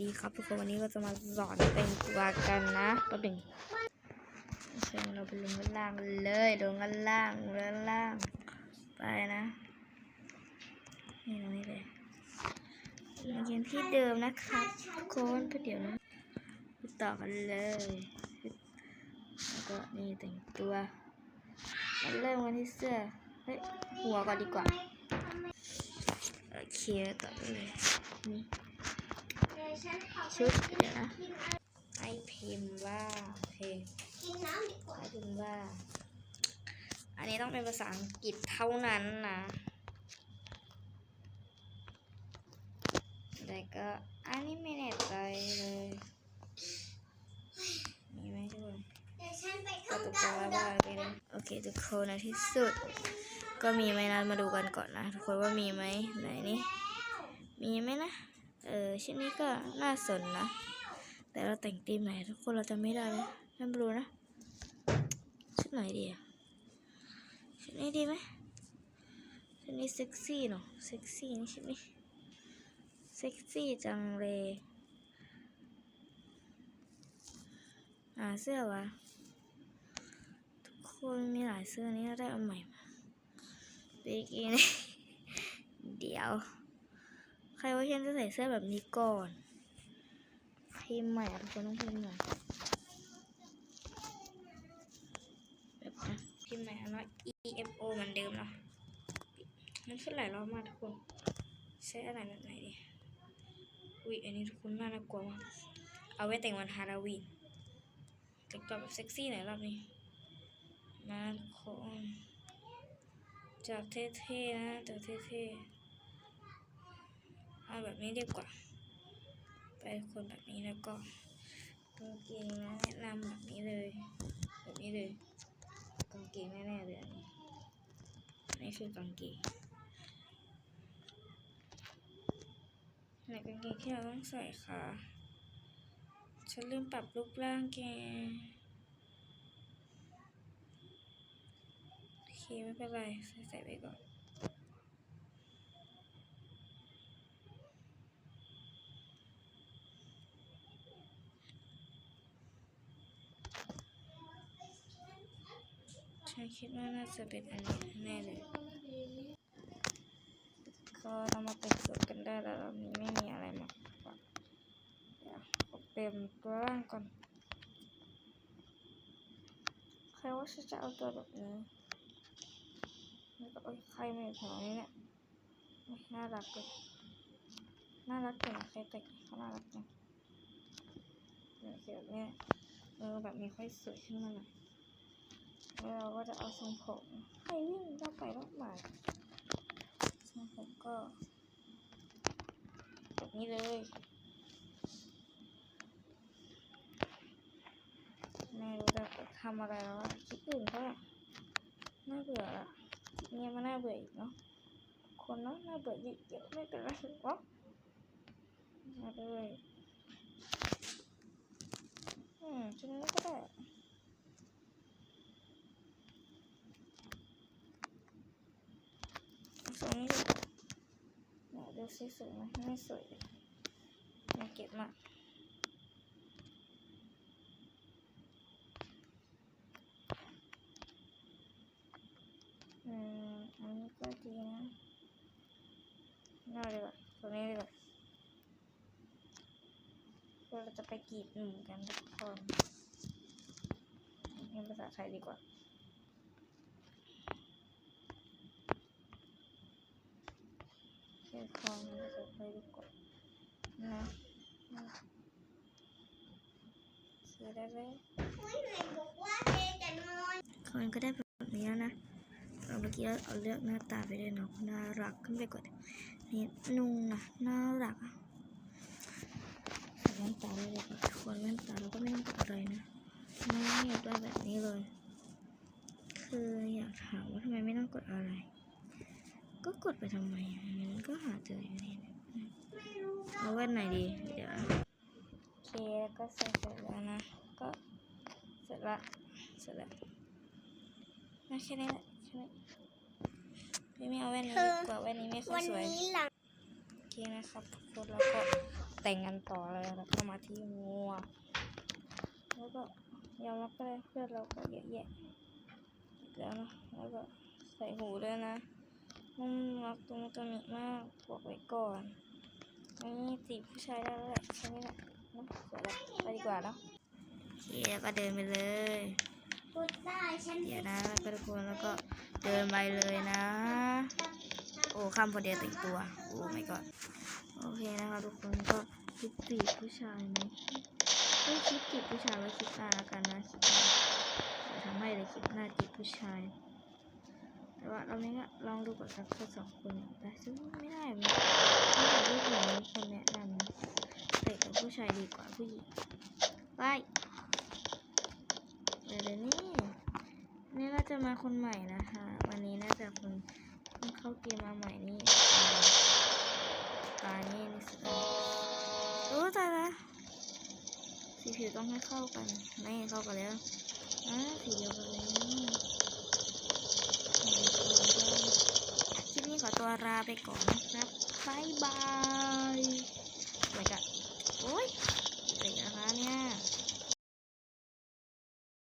ดีครับทุกคนวันนี้ก็จะมาสอนแต่งตัวกันนะแป๊บหนึงโอเคเราไปลงกันล่างกันเลยลงกันล่างลงล่าง ไปนะนี่ตรงนี้เลยมาเรียนที่เดิมนะครับทุกคนก็เดี๋ยวนะต่อกันเลยแล้วก็นี่แต่งตัวมาเริ่มกันที่เสื้อเฮ้ยหัวก่อนดีกว่าโอเคต่อเลยนี่ ชุดเดี๋ยวนะให้พิมพ์ว่าโอเคกินน้ำดีกว่าให้พิมพ์ว่า อันนี้ต้องเป็นภาษาอังกฤษเท่านั้นนะแต่ก็อันนี้ไม่แน่ใจเลยมีไหมทุกคนเดี๋ยก็ตกดาว่าดาวเป็นโอเคทุกคนในที่สุด ก็มีไหมนะมาดูกันก่อนนะ ทุกคนว่ามีไหมไหนนี่มีไหมนะ เออชิ้นนี้ก็น่าสนนะ แต่เราแต่งธีมไหนทุกคนเราจะไม่ได้เลยไม่รู้นะชุดไหนดีอะชุดนี้ดีไหมชุดนี้เซ็กซี่เนาะเซ็กซี่นี่ชุดนี้เซ็กซี่จังเลยหาเสื้อวะทุกคนมีหลายเสื้อนี้เราได้เอาใหม่มาเบกินเดี๋ยว ใครว่าฉันจะใส่เสื้อแบบนี้ก่อนพิมพ์ใหม่ทุกคนต้องพิมพ์ใหม่แบบนะพิมพ์ใหม่อันว่า E F O เหมือนเดิมเนาะมันขึ้นหลายรอบมากทุกคนใช้อะไรแบบไหนดีอุ้ยอันนี้ทุกคนน่ากลัวมากเอาไว้แต่งวันฮาโลวีนแต่งตัวแบบเซ็กซี่หน่อยรอบนี้นะทุกคนจากเท่ๆนะจากเท่ๆ เอาแบบนี้ดีกว่า ไปคนแบบนี้แล้วก็กางเกงนะแนะนำแบบนี้เลย แบบนี้เลยกางเกงแน่ๆเลยนี่คือกางเกงไหนกางเกงที่เราต้องใส่ค่ะ ฉันลืมปรับรูปร่างแกโอเคไม่เป็นไรใส่ไปก่อน ฉันคิดว่าน่าจะเป็นอันนี้แน่เลย ก็เรามาแต่งสูตรกันได้แล้วรอบนี้ไม่มีอะไรมากกว่าเดี๋ยวเปลี่ยนตัวร่างก่อน ใครว่าฉันจะเอาตัวแบบนี้แล้วก็ใครไม่แถวนี้เนี่ยน่ารักเลยน่ารักจังใครแต่งเขาน่ารักจังเนี่ยเดี๋ยวเนี่ยเออแบบนี้ค่อยสวยขึ้นมาหน่อย เราก็จะเอาทรงผมให้วิ่งรอบไปรอบมาทรงผมก็แบบนี้เลยไม่รู้จะทำอะไรแล้วอะคลิปอื่นก็น่าเบื่อละคลิปนี้มันน่าเบื่ออีกเนาะคนเนาะน่าเบื่อเยอะๆไม่เป็นไรหรอกมาเลยอืมชุดนี้ก็ได้ ท รงนี้เนี่ยวดูสิสวยไหมไม่สวยเลยอยาเก็บมาอืมอันนี้ก็ดีนะน่าดีกว่าตรงนี้ดีกว่าเราจะไปกรีดหนุ่มกันทุกคนเรียนภาษาไทยดีกว่า เชื่อคอมันจะไปดีกว่านะนะเสือได้ไหมคนบอกว่าเจจะนอนคอนก็ได้แบบนี้แล้วนะเราเมื่อกี้เอาเลือกหน้าตาไปด้วยเนาะน่ารักขึ้นไปกว่านี่นุ่งนะน่ารักอะใส่แว่นตาเลยค่ะควรแว่นตาเราก็ไม่ต้องกดอะไรนะไม่อยากได้แบบนี้เลย คืออยากถามว่าทำไมไม่ต้องกดอะไร ก็กดไปทำไมมันก็หาเจออยู่นี่นะไม่รู้เอาแว่นไหนดี เดี๋ยว โอเคแล้วก็เสร็จแล้วนะ ก็เสร็จละ เสร็จล้วนะแค่นี้แหละแค่นี้พี่ไม่เอาแว่นนี้ดีกว่าแว่นนี้ไม่ค่อยสวยโอเคนะครับทุกคนแล้วก็แต่งกันต่อเลยแล้วก็มาที่งัวแล้วก็ยอมรับไปเลยเพื่อนเราก็เยอะแยะแล้วนะแล้วก็ใส่หูด้วยนะ มันรักตรงตัวนี้มากบอกไว้ก่อนนี่จีบผู้ชายได้แล้วแหละใช่ไหมล่ะเนอะเสร็จแล้วไปดีกว่าเนาะโอเคแล้วก็เดินไปเลยพูดได้ฉันเดี๋ยวนะแล้วก็ทุกคนแล้วก็เดินไปเลยนะ โอ้คำพอดีแต่งตัวโอ้ my god โอเคนะคะทุกคนก็คิดจีบผู้ชายไหมไม่คิดจีบผู้ชายไว้คลิปหน้าแล้วกันนะคลิปหน้าเดี๋ยวทำให้เลยคลิปหน้าจีบผู้ชาย แต่ว่าเราไม่ก็ลองดูก่อนสักคนสองคนแต่ซึ่งไม่ได้ไม่ได้ผู้หญิงคนแนะนำนะแต่กับผู้ชายดีกว่าผู้หญิงไปเดี๋ยวเดี๋ยวนี้นี่น่าจะมาคนใหม่นะคะ วันนี้น่าจะคนเพิ่งเข้าเกมมาใหม่นี่ตานี่นี่สุดโอ้ตายละสีผิวต้องให้เข้ากันไม่เข้ากันแล้วอ่าสีเดียวกันเลย ตัลาไปก่อนนะครับบายบายไปกันโอ้ยไปกันแล้วเนี่ย